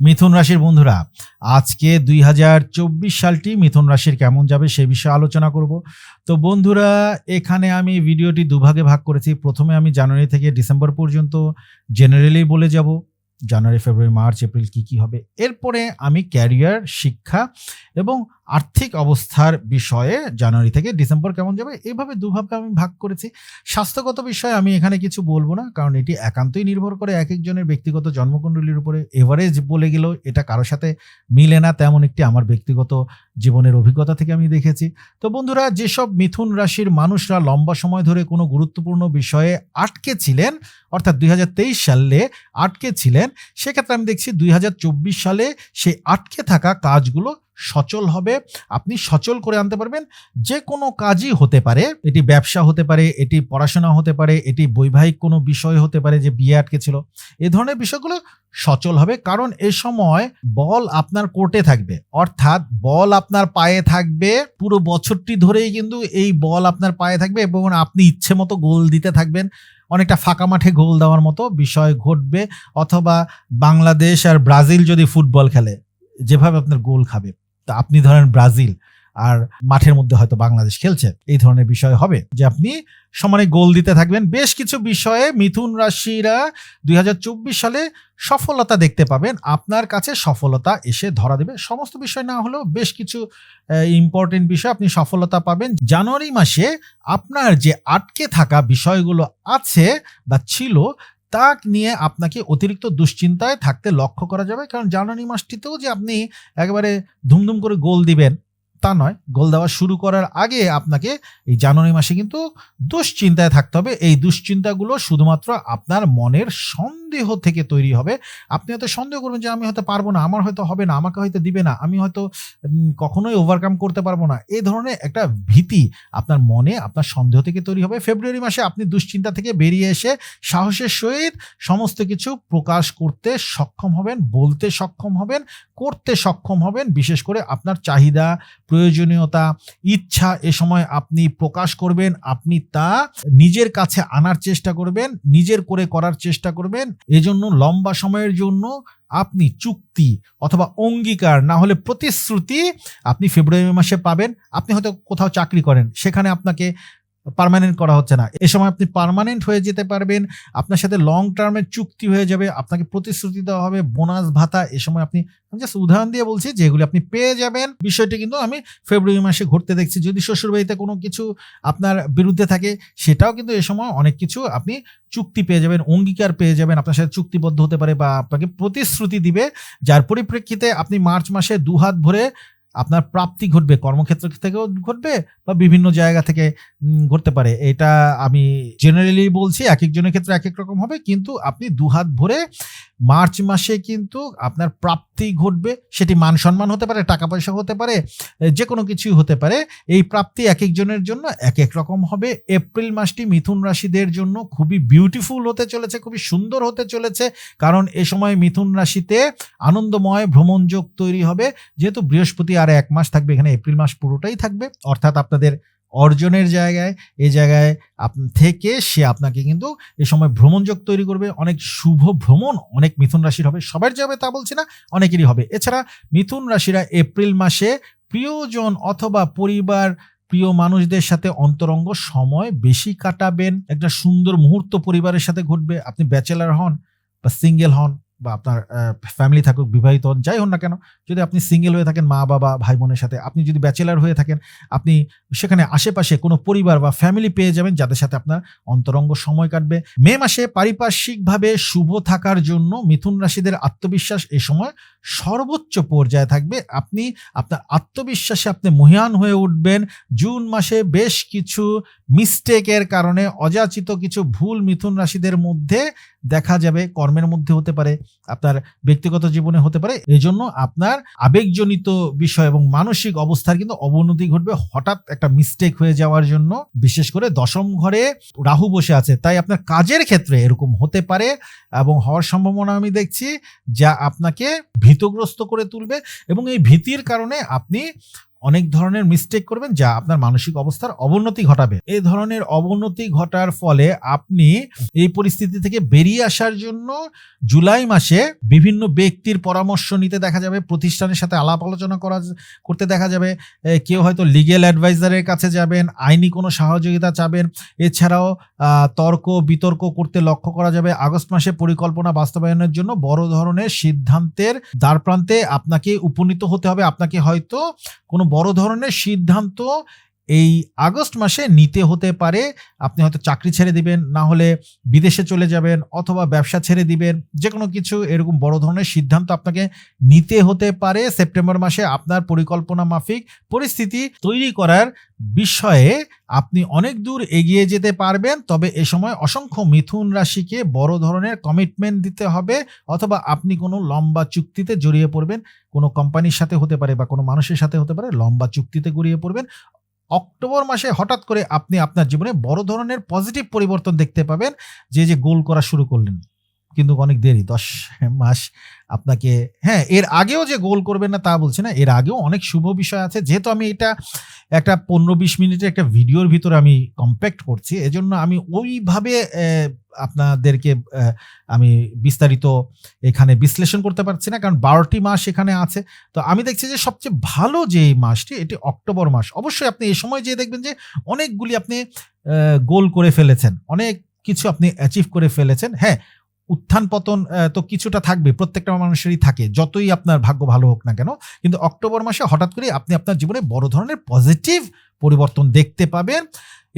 মিথুন রাশির বন্ধুরা, আজকে দুই হাজার চব্বিশ সালটি মিথুন রাশির কেমন যাবে সে বিষয়ে আলোচনা করব। তো বন্ধুরা, এখানে আমি ভিডিওটি দুভাগে ভাগ করেছি। প্রথমে আমি জানুয়ারি থেকে ডিসেম্বর পর্যন্ত জেনারেলি বলে যাব, জানুয়ারি, ফেব্রুয়ারি, মার্চ, এপ্রিল কি কি হবে। এরপরে আমি ক্যারিয়ার শিক্ষা এবং আর্থিক অবস্থার বিষয়ে জানুয়ারি থেকে ডিসেম্বর কেমন যাবে এইভাবে দুভাবে আমি ভাগ করেছি। স্বাস্থ্যগত বিষয়ে আমি এখানে কিছু বলব না, কারণ এটি একান্তই নির্ভর করে এক একজনের ব্যক্তিগত জন্মকুণ্ডলীর উপরে এভারেজ বলে গেলেও এটা কারোর সাথে মিলে না, তেমন একটি আমার ব্যক্তিগত জীবনের অভিজ্ঞতা থেকে আমি দেখেছি। তো বন্ধুরা, যেসব মিথুন রাশির মানুষরা লম্বা সময় ধরে কোনো গুরুত্বপূর্ণ বিষয়ে আটকে ছিলেন অর্থাৎ দুই হাজার তেইশ সালে আটকে ছিলেন সেক্ষেত্রে আমি দেখছি দুই হাজার চব্বিশ সালে সেই আটকে থাকা কাজগুলো সচল হবে, আপনি সচল করে আনতে পারবেন। যে কোনো কাজই হতে পারে, এটি ব্যবসা হতে পারে, এটি পড়াশোনা হতে পারে, এটি বৈবাহিক কোনো বিষয় হতে পারে যে বিয়ে আটকে ছিল এ ধরনের বিষয়গুলো সচল হবে, কারণ এ সময় বল আপনার কোর্টে থাকবে। অর্থাৎ বল আপনার পায়ে থাকবে, পুরো বছরটি ধরেই কিন্তু এই বল আপনার পায়ে থাকবে এবং আপনি ইচ্ছে মতো গোল দিতে থাকবেন। অনেকটা ফাঁকা মাঠে গোল দেওয়ার মতো বিষয় ঘটবে, অথবা বাংলাদেশ আর ব্রাজিল যদি ফুটবল খেলে, যেভাবে আপনার গোল খাবে। তা আপনি ধরেন ব্রাজিল আর মাঠের মধ্যে হয়তো বাংলাদেশ খেলছে, এই ধরনের বিষয় হবে যে আপনি সমানে গোল দিতে থাকবেন। বেশ কিছু বিষয়ে মিথুন রাশিরা দু হাজার চব্বিশ সালে সফলতা দেখতে পাবেন। আপনার কাছে সফলতা এসে ধরা দেবে। সমস্ত বিষয় না হলেও বেশ কিছু ইম্পর্টেন্ট বিষয় আপনি সফলতা পাবেন। জানুয়ারি মাসে আপনার যে আটকে থাকা বিষয়গুলো আছে বা ছিল তা নিয়ে আপনাকে অতিরিক্ত দুশ্চিন্তায় থাকতে লক্ষ্য করা যাবে। কারণ জানুয়ারি মাসটিতেও যে আপনি একেবারে ধুমধুম করে গোল দিবেন, তা নয়। গোল দেওয়া শুরু করার আগে আপনাকে এই জানুয়ারি মাসে কিন্তু দুশ্চিন্তায় থাকতে হবে। এই দুশ্চিন্তাগুলো শুধুমাত্র আপনার মনের সন্দেহ থেকে তৈরি হবে। আপনি হয়তো সন্দেহ করবেন যে, আমি হয়তো পারব না, আমার হয়তো হবে না, আমাকে হয়তো দিবে না, আমি হয়তো কখনোই ওভারকাম করতে পারব না। এই ধরনের একটা ভীতি আপনার মনে, আপনার সন্দেহ থেকে তৈরি হবে। ফেব্রুয়ারি মাসে আপনি দুশ্চিন্তা থেকে বেরিয়ে এসে সাহসের সহিত সমস্ত কিছু প্রকাশ করতে সক্ষম হবেন, বলতে সক্ষম হবেন, করতে সক্ষম হবেন। বিশেষ করে আপনার চাহিদা, প্রয়োজনীয়তা, ইচ্ছা এ সময় আপনি প্রকাশ করবেন, আপনি তা নিজের কাছে আনার চেষ্টা করবেন, নিজের করে করার চেষ্টা করবেন। এজন্য লম্বা সময়ের জন্য আপনি চুক্তি অথবা অঙ্গীকার না হলে প্রতিশ্রুতি আপনি ফেব্রুয়ারি মাসে পাবেন। আপনি হয়তো কোথাও চাকরি করেন, সেখানে আপনাকে পার্মানেন্ট করা হচ্ছে না। এ সময় আপনি পারমানেন্ট হয়ে যেতে পারবেন, আপনার সাথে লং টার্মের চুক্তি হয়ে যাবে, আপনাকে প্রতিশ্রুতি দেওয়া হবে বোনাস ভাতা, এ সময় আপনি জাস্ট উদাহরণ দিয়ে বলছি, যেগুলি আপনি পেয়ে যাবেন, বিষয়টি কিন্তু আমি ফেব্রুয়ারি মাসে ঘুরতে দেখছি। যদি শ্বশুরবাড়িতে কোনো কিছু আপনার বিরুদ্ধে থাকে, সেটাও কিন্তু এ সময় অনেক কিছু আপনি চুক্তি পেয়ে যাবেন, অঙ্গীকার পেয়ে যাবেন, আপনার সাথে চুক্তিবদ্ধ হতে পারে বা আপনাকে প্রতিশ্রুতি দিবে। যার পরিপ্রেক্ষিতে আপনি মার্চ মাসে দু হাত ভরে আপনার প্রাপ্তি ঘটবে, কর্মক্ষেত্র থেকেও ঘটবে বা বিভিন্ন জায়গা থেকে ঘটতে পারে। এটা আমি জেনারেলি বলছি এক একজনের ক্ষেত্রে এক এক রকম হবে, কিন্তু আপনি দু হাত ভরে মার্চ মাসে কিন্তু আপনার প্রাপ্তি ঘটবে, সেটি মান সম্মান হতে পারে, টাকা পয়সা হতে পারে যে কোনো কিছুই হতে পারে। এই প্রাপ্তি এক একজনের জন্য এক এক রকম হবে। এপ্রিল মাসটি মিথুন রাশিদের জন্য খুবই বিউটিফুল হতে চলেছে, খুবই সুন্দর হতে চলেছে, কারণ এ সময় মিথুন রাশিতে আনন্দময় ভ্রমণযোগ তৈরি হবে। যেহেতু বৃহস্পতি আর এক মাস থাকবে, এখানে এপ্রিল মাস পুরোটাই থাকবে। অর্থাৎ আপনাদের অর্জনের জায়গায় এই জায়গায় থেকে সে আপনাকে কিন্তু এ সময় ভ্রমণযোগ তৈরি করবে। অনেক শুভ ভ্রমণ, অনেক মিথুন রাশির হবে। সবার যাবে তা বলছি না, অনেকেরই হবে। এছাড়া মিথুন রাশিরা এপ্রিল মাসে প্রিয়জন অথবা পরিবার, প্রিয় মানুষদের সাথে অন্তরঙ্গ সময় বেশি কাটাবেন। একটা সুন্দর মুহূর্ত পরিবারের সাথে ঘটবে। আপনি ব্যাচেলার হন বা সিঙ্গেল হন বা আপনার ফ্যামিলি থাকুক, বিবাহিত হন যাই হন না কেন, যদি আপনি সিঙ্গেল হয়ে থাকেন, মা, বাবা ভাই বোনের সাথে, আপনি যদি ব্যাচেলার হয়ে থাকেন, আপনি সেখানে আশেপাশে কোনো পরিবার বা ফ্যামিলি পেয়ে যাবেন, যাদের সাথে আপনার অন্তরঙ্গ সময় কাটবে। মে মাসে পারিপার্শ্বিকভাবে শুভ থাকার জন্য মিথুন রাশিদের আত্মবিশ্বাস এ সময় সর্বোচ্চ পর্যায়ে থাকবে। আপনি, আপনার আত্মবিশ্বাসে আপনি মহিয়ান হয়ে উঠবেন। জুন মাসে বেশ কিছু মিস্টেকের কারণে অযাচিত কিছু ভুল মিথুন রাশিদের মধ্যে দেখা যাবে, কর্মের মধ্যে হতে পারে, আপনার ব্যক্তিগত জীবনে হতে পারে। এই জন্য আপনার আবেগজনিত বিষয় এবং মানসিক অবস্থার কিন্তু অবনতি ঘটবে হঠাৎ একটা মিস্টেক হয়ে যাওয়ার জন্য। বিশেষ করে দশম ঘরে রাহু বসে আছে, তাই আপনার কাজের ক্ষেত্রে এরকম হতে পারে এবং হওয়ার সম্ভাবনা আমি দেখছি, যা আপনাকে ভীতগ্রস্ত করে তুলবে এবং এই ভীতির কারণে আপনি অনেক ধরনের মিস্টেক করবেন যা আপনার মানসিক অবস্থার অবনতি ঘটাবে। এই ধরনের অবনতি ঘটার ফলে আপনি এই পরিস্থিতি থেকে বেরিয়ে আসার জন্য জুলাই মাসে বিভিন্ন ব্যক্তির পরামর্শ নিতে দেখা যাবে, প্রতিষ্ঠানের সাথে আলাপ আলোচনা করা করতে দেখা যাবে কেউ হয়তো লিগেল অ্যাডভাইজারের কাছে যাবেন, আইনি কোনো সহযোগিতা চাবেন, এছাড়াও তর্ক, বিতর্ক করতে লক্ষ্য করা যাবে, আগস্ট মাসে পরিকল্পনা বাস্তবায়নের জন্য বড় ধরনের সিদ্ধান্তের দ্বারপ্রান্তে আপনাকে উপনীত হতে হবে, আপনাকে হয়তো কোনো বড় ধরনের সিদ্ধান্ত এই আগস্ট মাসে নিতে হতে পারে, আপনি হয়তো চাকরি ছেড়ে দিবেন, না হলে বিদেশে চলে যাবেন অথবা ব্যবসা ছেড়ে দিবেন যে কোনো কিছু এরকম বড় ধরনের সিদ্ধান্ত আপনাকে নিতে হতে পারে। সেপ্টেম্বর মাসে আপনার পরিকল্পনা মাফিক পরিস্থিতি তৈরি করার বিষয়ে আপনি অনেক দূর এগিয়ে যেতে পারবেন, তবে এ সময় অসংখ্য মিথুন রাশিকে বড় ধরনের কমিটমেন্ট দিতে হবে অথবা আপনি কোনো লম্বা চুক্তিতে জড়িয়ে পড়বেন। কোনো কোম্পানির সাথে হতে পারে বা কোনো মানুষের সাথে হতে পারে, লম্বা চুক্তিতে গড়িয়ে পড়বেন। অক্টোবর মাসে হঠাৎ করে আপনি আপনার জীবনে বড় ধরনের পজিটিভ পরিবর্তন দেখতে পাবেন, যে যে গোল করা শুরু করলেন। কিন্তু অনেক দেরি, দশ মাস আপনাকে হ্যাঁ এর আগেও যে গোল করবেন না তা বলছি না, এর আগেও অনেক শুভ বিষয় আছে, যেহেতু আমি এটা একটা পনেরো বিশ মিনিটের একটা ভিডিওর ভিতরে আমি কম্প্যাক্ট করছি, এজন্য আমি ওইভাবে আপনাদেরকে আমি বিস্তারিত এখানে বিশ্লেষণ করতে পারছি না, কারণ বারোটি মাস এখানে আছে, তো আমি দেখছি যে সবচেয়ে ভালো যে মাসটি, এটি অক্টোবর মাস, অবশ্যই আপনি এ সময় যে দেখবেন যে অনেকগুলি আপনি গোল করে ফেলেছেন, অনেক কিছু আপনি অ্যাচিভ করে ফেলেছেন হ্যাঁ উত্থান পতন তো কিছুটা থাকবে, প্রত্যেকটা মানুষেরই থাকে, যতই আপনার ভাগ্য ভালো হোক না কেন, কিন্তু অক্টোবর মাসে হঠাৎ করে আপনি আপনার জীবনে বড় ধরনের পজিটিভ পরিবর্তন দেখতে পাবেন।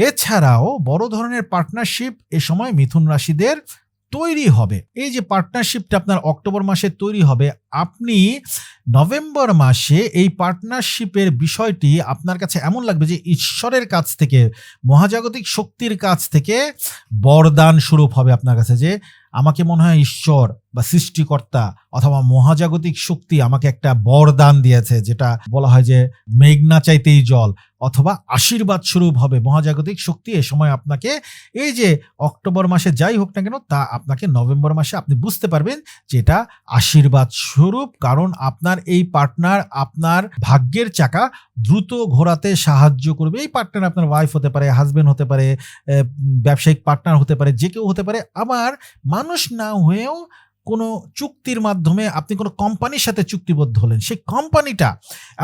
এছাড়াও বড় ধরনের পার্টনারশিপ এ সময় মিথুন রাশিদের তৈরি হবে। এই যে পার্টনারশিপটা আপনার অক্টোবর মাসে তৈরি হবে, আপনি নভেম্বর মাসে এই পার্টনারশিপের বিষয়টি আপনার কাছে এমন লাগবে যে ঈশ্বরের কাছ থেকে, মহাজাগতিক শক্তির কাছ থেকে বরদান স্বরূপ হবে আপনার কাছে যে আমাকে মনে হয় ঈশ্বর বা সৃষ্টিকর্তা অথবা মহাজাগতিক শক্তি আমাকে একটা বরদান দিয়েছে, যেটা বলা হয় যে মেঘনা চাইতেই জল। অথবা আশীর্বাদ স্বরূপ হবে। মহাজাগতিক শক্তি এ সময় আপনাকে এই যে অক্টোবর মাসে যাই হোক না কেন, তা আপনাকে নভেম্বর মাসে আপনি বুঝতে পারবেন যে এটা আশীর্বাদ স্বরূপ। কারণ আপনার এই পার্টনার আপনার ভাগ্যের চাকা দ্রুত ঘোরাতে সাহায্য করবে। এই পার্টনার আপনার ওয়াইফ হতে পারে হাজব্যান্ড হতে পারে ব্যবসায়িক পার্টনার হতে পারে, যে কেউ হতে পারে। আবার মানুষ না হয়েও কোনো চুক্তির মাধ্যমে আপনি কোনো কোম্পানির সাথে চুক্তিবদ্ধ হলেন, সেই কোম্পানিটা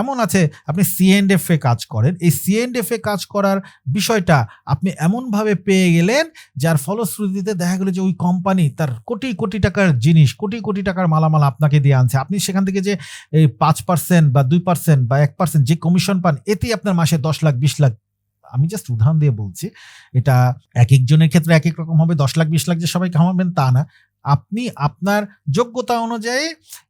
এমন আছে, আপনি সিএনএফ এ কাজ করেন, এই সিএনএফ এ কাজ করার বিষয়টা আপনি এমনভাবে পেয়ে গেলেন, যার ফলশ্রুতিতে দেখা গেল যে ওই কোম্পানি তার কোটি কোটি টাকার জিনিস, কোটি কোটি টাকার মালামাল আপনাকে দিয়ে আনছে। আপনি সেখান থেকে যে এই পাঁচ পার্সেন্ট বা দুই পার্সেন্ট বা এক পার্সেন্ট যে কমিশন পান, এতেই আপনার মাসে দশ লাখ, বিশ লাখ। আমি জাস্ট উদাহরণ দিয়ে বলছি, এটা এক একজনের ক্ষেত্রে এক এক রকম হবে, দশ লাখ, বিশ লাখ যে সবাই কামাবেন তা না। আপনি আপনার যোগ্যতা অনুযায়ী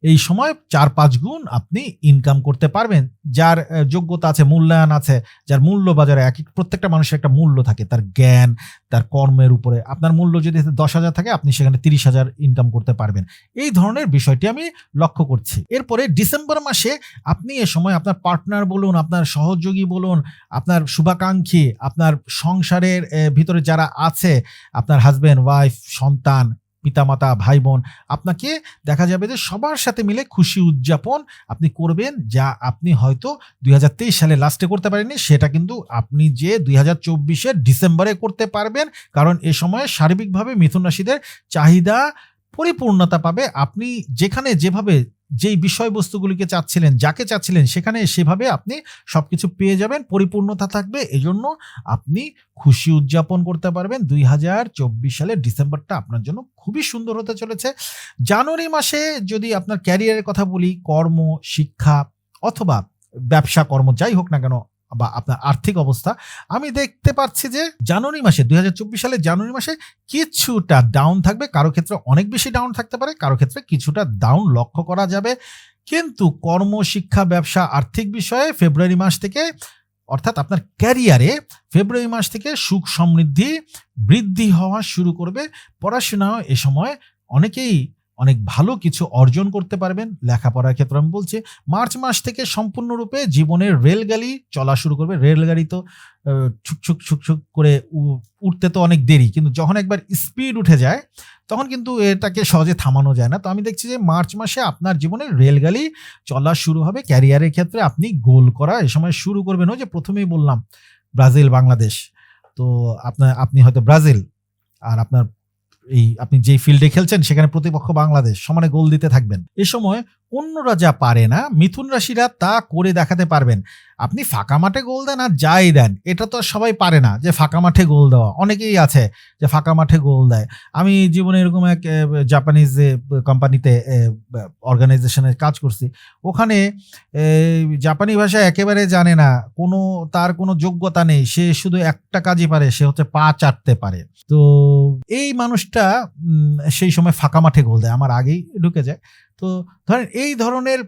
এই সময় চার, পাঁচ গুণ আপনি ইনকাম করতে পারবেন। যার যোগ্যতা আছে, মূল্যায়ন আছে, যার মূল্য বাজারে এক, প্রত্যেকটা মানুষের একটা মূল্য থাকে, তার জ্ঞান, তার কর্মের উপরে। আপনার মূল্য যদি দশ হাজার থাকে, আপনি সেখানে তিরিশ হাজার ইনকাম করতে পারবেন। এই ধরনের বিষয়টি আমি লক্ষ্য করছি। এরপরে ডিসেম্বর মাসে আপনি এ সময় আপনার পার্টনার বলুন, আপনার সহযোগী বলুন, আপনার শুভাকাঙ্ক্ষী, আপনার সংসারের ভিতরে যারা আছে, আপনার হাজব্যান্ড ওয়াইফ সন্তান পিতামাতা ভাই বোন আপনাকে দেখা যাবে যে সবার সাথে মিলে খুশি উদযাপন আপনি করবেন যা আপনি হয়তো দুই হাজার তেইশ সালে লাস্টে করতে পারেননি, সেটা কিন্তু আপনি যে দুই হাজার ডিসেম্বরে করতে পারবেন। কারণ এ সময়ে সার্বিকভাবে মিথুন রাশিদের চাহিদা পরিপূর্ণতা পাবে। আপনি যেখানে যেভাবে যেই বিষয়বস্তুগুলিকে চাচ্ছিলেন, যাকে চাচ্ছিলেন, সেখানে সেভাবে আপনি সব কিছু পেয়ে যাবেন, পরিপূর্ণতা থাকবে। এজন্য আপনি খুশি উদযাপন করতে পারবেন। দুই হাজার চব্বিশ সালের ডিসেম্বরটা আপনার জন্য খুবই সুন্দর হতে চলেছে। জানুয়ারি মাসে যদি আপনার ক্যারিয়ারের কথা বলি, কর্ম, শিক্ষা অথবা ব্যবসা, কর্ম, যাই হোক না কেন বা আপনার আর্থিক অবস্থা, আমি দেখতে পাচ্ছি যে জানুয়ারি মাসে দু হাজার চব্বিশ সালে জানুয়ারি মাসে কিছুটা ডাউন থাকবে। কারও ক্ষেত্রে অনেক বেশি ডাউন থাকতে পারে, কারও ক্ষেত্রে কিছুটা ডাউন লক্ষ্য করা যাবে। কিন্তু কর্ম শিক্ষা ব্যবসা, আর্থিক বিষয়ে ফেব্রুয়ারি মাস থেকে, অর্থাৎ আপনার ক্যারিয়ারে ফেব্রুয়ারি মাস থেকে সুখ সমৃদ্ধি বৃদ্ধি হওয়া শুরু করবে। পড়াশোনাও এ সময় অনেকেই অনেক ভালো কিছু অর্জন করতে পারবেন। লেখাপড়ার ক্ষেত্রে আমি বলছি, মার্চ মাস থেকে সম্পূর্ণরূপে জীবনের রেলগাড়ি চলা শুরু করবে। রেলগাড়ি তো ছুকছুক ছুকছুক করে উঠতে তো অনেক দেরি। কিন্তু যখন একবার স্পিড উঠে যায়, তখন কিন্তু এটাকে সহজে থামানো যায় না। তো আমি দেখছি যে মার্চ মাসে আপনার জীবনে রেলগাড়ি চলা শুরু হবে। ক্যারিয়ারের ক্ষেত্রে আপনি গোল করা এই সময় শুরু করবেন। ওই যে প্রথমেই বললাম ব্রাজিল বাংলাদেশ তো আপনার, আপনি হয়তো ব্রাজিল, আর আপনার এই আপনি যে ফিল্ডে খেলছেন সেখানে প্রতিপক্ষ বাংলাদেশ সমানে গোল দিতে থাকবেন। এ সময় অন্যরা যা পারে না, মিথুন রাশিরা তা করে দেখাতে পারবেন। আপনি ফাঁকা মাঠে গোল দেন আর যাই দেন, এটা তো সবাই পারে না যে ফাঁকা মাঠে গোল দেওয়া। অনেকেই আছে যে ফাঁকা মাঠে গোল দেয়। আমি জীবনে এরকম এক জাপানিজ কোম্পানিতে অর্গানাইজেশনে কাজ করছি। ওখানে জাপানি ভাষা একেবারে জানে না, কোনো, তার কোনো যোগ্যতা নেই, সে শুধু একটা কাজই পারে, সে হচ্ছে পা চাটতে পারে। তো এই মানুষটা সেই সময় ফাঁকা মাঠে গোল দেয়। আমার আগেই ঢুকে যায়। তো ধরেন এই ধরনের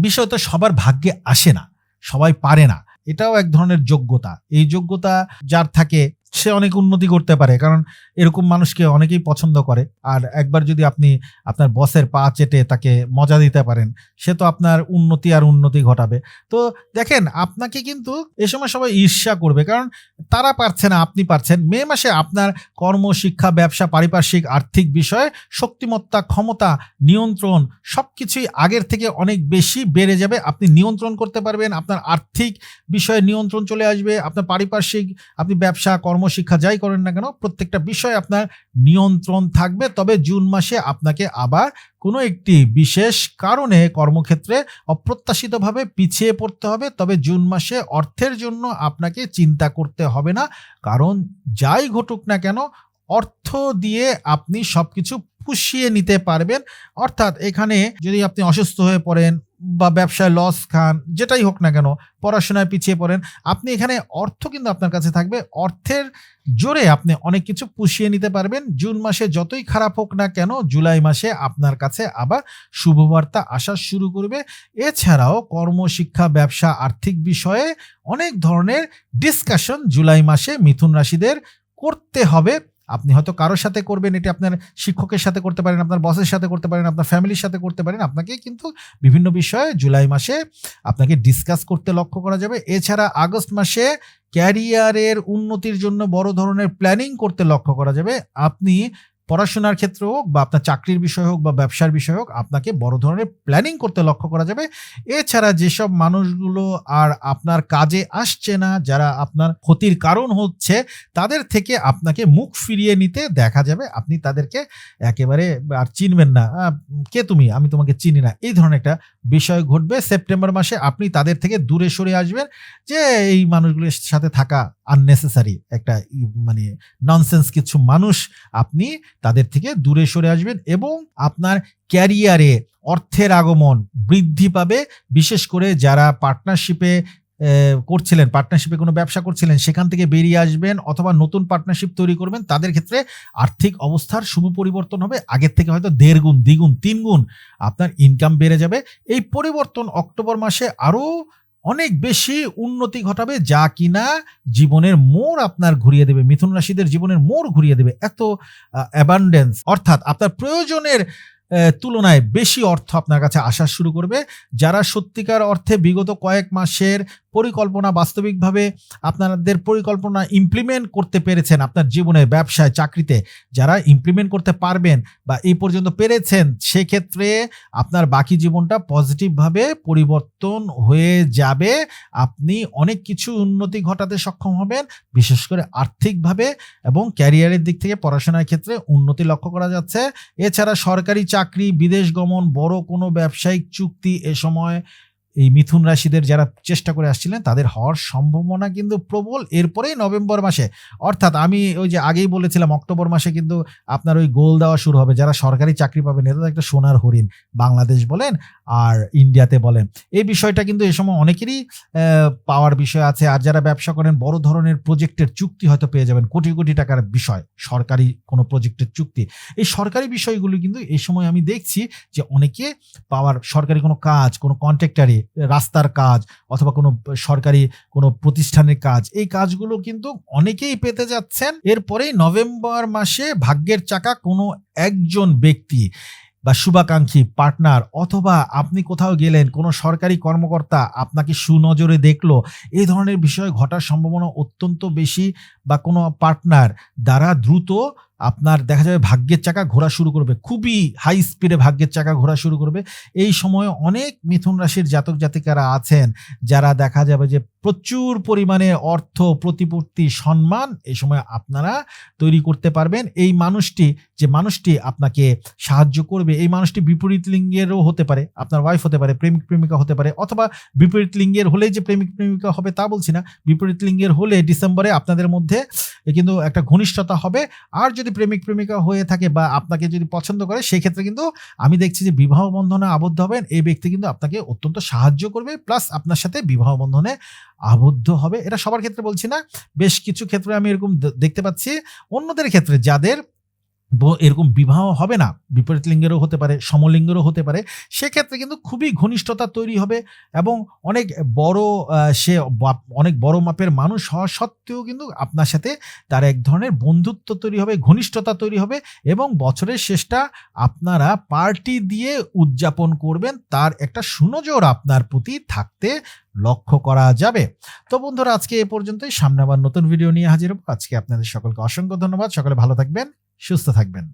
বিষয় তো সবার ভাগ্যে আসে না, সবাই পারে না। এটাও এক ধরনের যোগ্যতা। এই যোগ্যতা যার থাকে সে অনেক উন্নতি করতে পারে। কারণ এরকম মানুষকে অনেকেই পছন্দ করে। আর একবার যদি আপনি আপনার বসের পা চেটে তাকে মজা দিতে পারেন, সে তো আপনার উন্নতি আর উন্নতি ঘটাবে। তো দেখেন, আপনাকে কিন্তু এ সময় সবাই ঈর্ষা করবে। কারণ তারা পারছে না, আপনি পারছেন। মে মাসে আপনার কর্ম শিক্ষা ব্যবসা, পারিপার্শ্বিক, আর্থিক বিষয়ে, শক্তিমত্তা, ক্ষমতা, নিয়ন্ত্রণ সব কিছুই আগের থেকে অনেক বেশি বেড়ে যাবে। আপনি নিয়ন্ত্রণ করতে পারবেন, আপনার আর্থিক বিষয়ে নিয়ন্ত্রণ চলে আসবে, আপনার পারিপার্শ্বিক, আপনি ব্যবসা কর্মশিক্ষা যাই করেন না কেন, প্রত্যেকটা বিষয়ে আপনার নিয়ন্ত্রণ থাকবে। তবে জুন মাসে আপনাকে আবার কোনো একটি বিশেষ কারণে কর্মক্ষেত্রে অপ্রত্যাশিতভাবে পিছিয়ে পড়তে হবে। তবে জুন মাসে অর্থের জন্য আপনাকে চিন্তা করতে হবে না। কারণ যাই ঘটুক না কেন, অর্থ দিয়ে আপনি সব কিছু পুষিয়ে নিতে পারবেন। অর্থাৎ এখানে যদি আপনি অসুস্থ হয়ে পড়েন বা ব্যবসায় লস খান, যেটাই হোক না কেন, পড়াশোনায় পিছিয়ে পড়েন, আপনি এখানে অর্থ কিন্তু আপনার কাছে থাকবে। অর্থের জোরে আপনি অনেক কিছু পুষিয়ে নিতে পারবেন। জুন মাসে যতই খারাপ হোক না কেন, জুলাই মাসে আপনার কাছে আবার শুভবার্তা আসা শুরু করবে। এছাড়াও কর্মশিক্ষা, ব্যবসা, আর্থিক বিষয়ে অনেক ধরনের ডিসকাশন জুলাই মাসে মিথুন রাশিদের করতে হবে। আপনি হয়তো কারোর সাথে করবেন, এটি আপনার শিক্ষকের সাথে করতে পারেন, আপনার বসের সাথে করতে পারেন, আপনার ফ্যামিলির সাথে করতে পারেন আপনাকে কিন্তু বিভিন্ন বিষয়ে জুলাই মাসে আপনাকে ডিসকাস করতে লক্ষ্য করা যাবে। এছাড়া আগস্ট মাসে ক্যারিয়ারের উন্নতির জন্য বড় ধরনের প্ল্যানিং করতে লক্ষ্য করা যাবে। আপনি পড়াশোনার ক্ষেত্রে হোক বা আপনার চাকরির বিষয় হোক বা ব্যবসার বিষয় হোক, আপনাকে বড় ধরনের প্ল্যানিং করতে লক্ষ্য করা যাবে। এছাড়া যেসব মানুষগুলো আর আপনার কাজে আসছে না, যারা আপনার ক্ষতির কারণ হচ্ছে, তাদের থেকে আপনাকে মুখ ফিরিয়ে নিতে দেখা যাবে। আপনি তাদেরকে একেবারে আর চিনবেন না কে তুমি? আমি তোমাকে চিনি না। এই ধরনের একটা বিষয় ঘটবে সেপ্টেম্বর মাসে। আপনি তাদের থেকে দূরে সরে আসবেন যে, এই মানুষগুলোর সাথে থাকা আননেসেসারি একটা মানে ননসেন্স কিছু মানুষ, আপনি তাদের থেকে দূরে সরে আসবেন এবং আপনার ক্যারিয়ারে অর্থের আগমন বৃদ্ধি পাবে। বিশেষ করে যারা পার্টনারশিপে করছিলেন পার্টনারশিপে কোনো ব্যবসা করছিলেন, সেখান থেকে বেরিয়ে আসবেন অথবা নতুন পার্টনারশিপ তৈরি করবেন, তাদের ক্ষেত্রে আর্থিক অবস্থার শুভ পরিবর্তন হবে। আগের থেকে হয়তো দেড় গুণ দ্বিগুণ তিন গুণ আপনার ইনকাম বেড়ে যাবে। এই পরিবর্তন অক্টোবর মাসে আরও অনেক বেশি উন্নতি ঘটাবে যা কিনা জীবনের মোড় আপনার ঘুরিয়ে দেবে, মিথুন রাশিদের জীবনের মোড় ঘুরিয়ে দেবে। এত অ্যাবান্ডেন্স অর্থাৎ আপনার প্রয়োজনের তুলনায় বেশি অর্থ আপনার কাছে আসা শুরু করবে, যারা সত্যিকার অর্থে বিগত কয়েক মাসের পরিকল্পনা বাস্তবিকভাবে আপনাদের পরিকল্পনা ইমপ্লিমেন্ট করতে পেরেছেন আপনার জীবনে ব্যবসায়, চাকরিতে, যারা ইমপ্লিমেন্ট করতে পারবেন বা এই পর্যন্ত পেরেছেন, সেক্ষেত্রে আপনার বাকি জীবনটা পজিটিভভাবে পরিবর্তন হয়ে যাবে। আপনি অনেক কিছু উন্নতি ঘটাতে সক্ষম হবেন, বিশেষ করে আর্থিকভাবে এবং ক্যারিয়ারের দিক থেকে পড়াশোনার ক্ষেত্রে উন্নতি লক্ষ্য করা যাচ্ছে। এছাড়া সরকারি চাকরি বিদেশ গমন বড় কোনো ব্যবসায়িক চুক্তি এ সময় এই মিথুন রাশিদের যারা চেষ্টা করে আসছিলেন, তাদের হওয়ার সম্ভাবনা কিন্তু প্রবল। এরপরেই নভেম্বর মাসে, অর্থাৎ আমি ওই যে আগেই বলেছিলাম, অক্টোবর মাসে কিন্তু আপনার ওই গোল দেওয়া শুরু হবে। যারা সরকারি চাকরি পাবেন এটা একটা সোনার হরিণ, বাংলাদেশ বলেন আর ইন্ডিয়াতে বলেন। এই বিষয়টা কিন্তু এই সময় অনেকেরই পাওয়ার বিষয় আছে। আর যারা ব্যবসা করেন, বড় ধরনের প্রজেক্টের চুক্তি হয়তো পেয়ে যাবেন। কোটি কোটি টাকার বিষয়, সরকারি কোনো প্রজেক্টের চুক্তি। এই সরকারি বিষয়গুলো কিন্তু এই সময় আমি দেখছি যে অনেকে পাওয়ার, সরকারি কোনো কাজ, কোনো কন্ট্রাক্টারি রাস্তার কাজ অথবা কোনো সরকারি কোনো প্রতিষ্ঠানের কাজ, এই কাজগুলো কিন্তু অনেকেই পেতে যাচ্ছেন। এরপরেই নভেম্বর মাসে ভাগ্যের চাকা কোনো একজন ব্যক্তি বা শুভাকাঙ্ক্ষী, পার্টনার অথবা আপনি কোথাও গেলেন, কোনো সরকারি কর্মকর্তা আপনাকে সুনজরে দেখল, এই ধরনের বিষয় ঘটার সম্ভাবনা অত্যন্ত বেশি বা কোনো পার্টনার দ্বারা দ্রুত আপনার দেখা যাবে ভাগ্যের চাকা ঘোরা শুরু করবে, খুবই হাই স্পিডে ভাগ্যের চাকা ঘোরা শুরু করবে। এই সময়ে অনেক মিথুন রাশির জাতক জাতিকারা আছেন যারা দেখা যাবে যে প্রচুর পরিমাণে অর্থ, প্রতিপত্তি, সম্মান এই সময় আপনারা তৈরি করতে পারবেন। এই মানুষটি, যে মানুষটি আপনাকে সাহায্য করবে, এই মানুষটি বিপরীত লিঙ্গেরও হতে পারে, আপনার ওয়াইফ হতে পারে, প্রেমিক প্রেমিকা হতে পারে, অথবা বিপরীত লিঙ্গের হলেই যে প্রেমিক প্রেমিকা হবে তা বলছি না, বিপরীত লিঙ্গের হলে ডিসেম্বরে আপনাদের মধ্যে কিন্তু একটা ঘনিষ্ঠতা হবে। আর যদি প্রেমিক প্রেমিকা হয়ে থাকে বা আপনাকে যদি পছন্দ করে সেই ক্ষেত্রে কিন্তু আমি দেখছি যে বিবাহ বন্ধনে আবদ্ধ হবেন। এই ব্যক্তি কিন্তু আপনাকে অত্যন্ত সাহায্য করবে, প্লাস আপনার সাথে বিবাহ বন্ধনে আবদ্ধ হবে। এটা সবার ক্ষেত্রে বলছি না। বেশ কিছু ক্ষেত্রে আমি এরকম দেখতে পাচ্ছি। অন্যদের ক্ষেত্রে যাদের এরকম বিবাহ হবে না। বিপরীত লিঙ্গেরও হতে পারে, সমলিঙ্গেরও হতে পারে। সেক্ষেত্রে কিন্তু খুবই ঘনিষ্ঠতা তৈরি হবে এবং অনেক বড় সে অনেক বড় মাপের মানুষ হওয়া সত্ত্বেও কিন্তু আপনার সাথে তার এক ধরনের বন্ধুত্ব তৈরি হবে, ঘনিষ্ঠতা তৈরি হবে এবং বছরের শেষটা আপনারা পার্টি দিয়ে উদযাপন করবেন। তার একটা সুনজর আপনার প্রতি থাকতে লক্ষ্য করা যাবে। তো বন্ধুরা, আজকে এ পর্যন্তই। সামনে আবার নতুন ভিডিও নিয়ে হাজির হব। আজকে আপনাদের সকলকে অসংখ্য ধন্যবাদ। সকলে ভালো থাকবেন। সুস্থ থাকবেন।